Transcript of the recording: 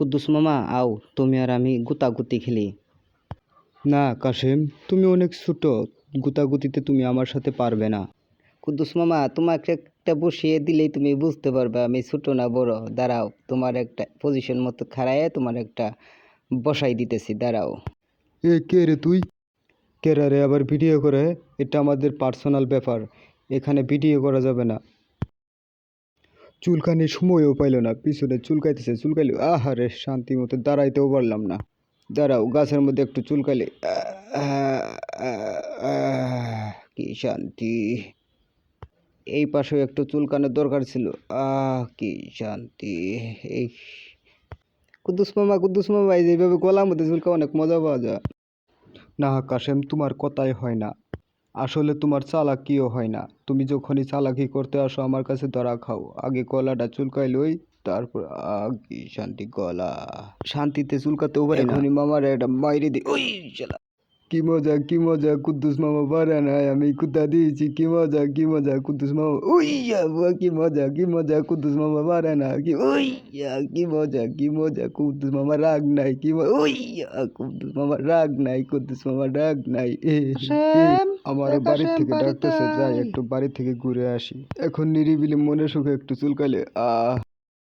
কুদ্দুস মামা আও তুমি আর আমি গুতাগুতি খেলি। না কাশেম তুমি অনেক ছোট গুতাগুতিতে তুমি আমার সাথে পারবে না। কুদ্দুস মামা তোমাকে একটা বসিয়ে দিলেই তুমি বুঝতে পারবে আমি ছোট না বড়। দাঁড়াও তোমার একটা পজিশন মতো খাড়ায় তোমার একটা বসাই দিতেছি দাঁড়াও। এ কে রে তুই? কেরা রে আবার ভিডিও করে? এটা আমাদের পার্সোনাল ব্যাপার। এখানে ভিডিও করা যাবে না। চুলকানি সময়ও পাইল না পিছনে চুলকাইতেছে চুলকাইলে আহারে শান্তি মতো দাঁড়াইতেও পারলাম না। দাঁড়াও গাছের মধ্যে একটু আহ, কি শান্তি। এই পাশেও একটু চুলকানোর দরকার ছিল আহ কি শান্তি এই। কুদ্দুস মামা কুদ্দুস মামা এই যেভাবে গলার মধ্যে চুলকা অনেক মজা পাওয়া যায়। না কাশেম তোমার কথাই হয় না। আসলে তোমার চালাকিও হয় না। তুমি যখনই চালাকি করতে আসো আমার কাছে ধরা খাও। আগে গলাটা চুলকাই লই তারপর আগে শান্তি গলা। শান্তিতে চুলকাতেও পারি না। এখনই মামার একটা মাইরে দি। ওই কি মজা কি মজা কুদ্দুস মামা পারে না আমি কুত্তা দিয়েছি কি মজা কি মজা কুদ্দুস মামা ওই বুয়া কি মজা কি মজা কুদ্দুস মামা পারে না কি ওই কি মজা কি মজা কুদ্দুস মামা রাগ নাই কি ওই কুদ্দুস মামা রাগ নাই কুদ্দুস মামা রাগ নাই আমার বাড়ি থেকে ডাকতেছে যাই একটু বাড়ি থেকে ঘুরে আসি। এখন নিরিবিলি মনে সুখে একটু চুলকালে আহ।